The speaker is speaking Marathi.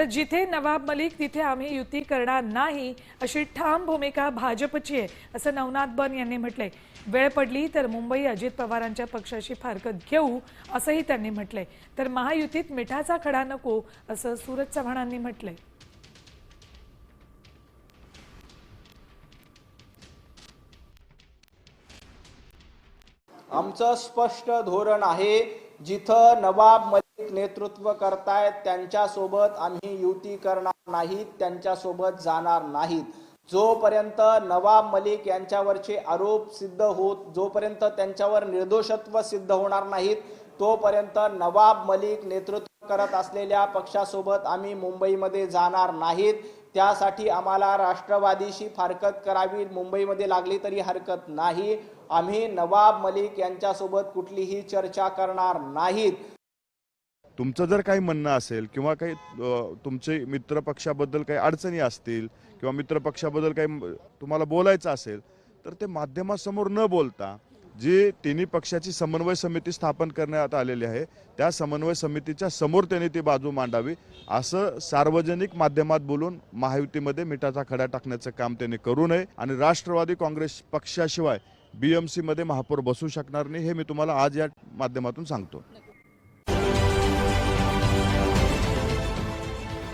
तर जिथे नवाब मलिक तिथे आम्ही युती करणार नाही अशी ठाम भूमिका भाजपची आहे असं नवनाथ बन यांनी म्हटलंय. वेळ पडली तर मुंबई अजित पवारांच्या पक्षाशी फारकत घेऊ असंही त्यांनी म्हटलंय. तर महायुतीत मिठाचा खडा नको असं सूरज चव्हाणांनी म्हटलंय. आमचं स्पष्ट धोरण आहे जिथं नवाब मलिक नेतृत्व करतायत त्यांच्यासोबत आम्ही युती करणार नाहीत त्यांच्यासोबत जाणार नाहीत. जोपर्यंत नवाब मलिक यांच्यावरचे आरोप सिद्ध होत जोपर्यंत त्यांच्यावर निर्दोषत्व सिद्ध होणार नाहीत तोपर्यंत नवाब मलिक नेतृत्व करत असलेल्या पक्षासोबत आम्ही मुंबईमध्ये जाणार नाहीत. त्यासाठी आम्हाला राष्ट्रवादीशी फारकत करावी मुंबईमध्ये लागली तरी हरकत नाही. आम्ही नवाब मलिक यांच्यासोबत कुठलीही चर्चा करणार नाहीत. तुमचं जर काही म्हणणं असेल किंवा काही तुमचे मित्रपक्षाबद्दल काही अडचणी असतील किंवा मित्रपक्षाबद्दल काही तुम्हाला बोलायचं असेल तर ते माध्यमासमोर न बोलता जी तिन्ही पक्षाची समन्वय समिती स्थापन करण्यात आलेली आहे त्या समन्वय समितीच्या समोर त्यांनी ती बाजू मांडावी असं सार्वजनिक माध्यमात बोलून महायुतीमध्ये मिठाचा खडा टाकण्याचं काम त्यांनी करू नये आणि राष्ट्रवादी काँग्रेस पक्षाशिवाय बीएमसीमध्ये महापौर बसू शकणार नाही हे मी तुम्हाला आज या माध्यमातून सांगतो.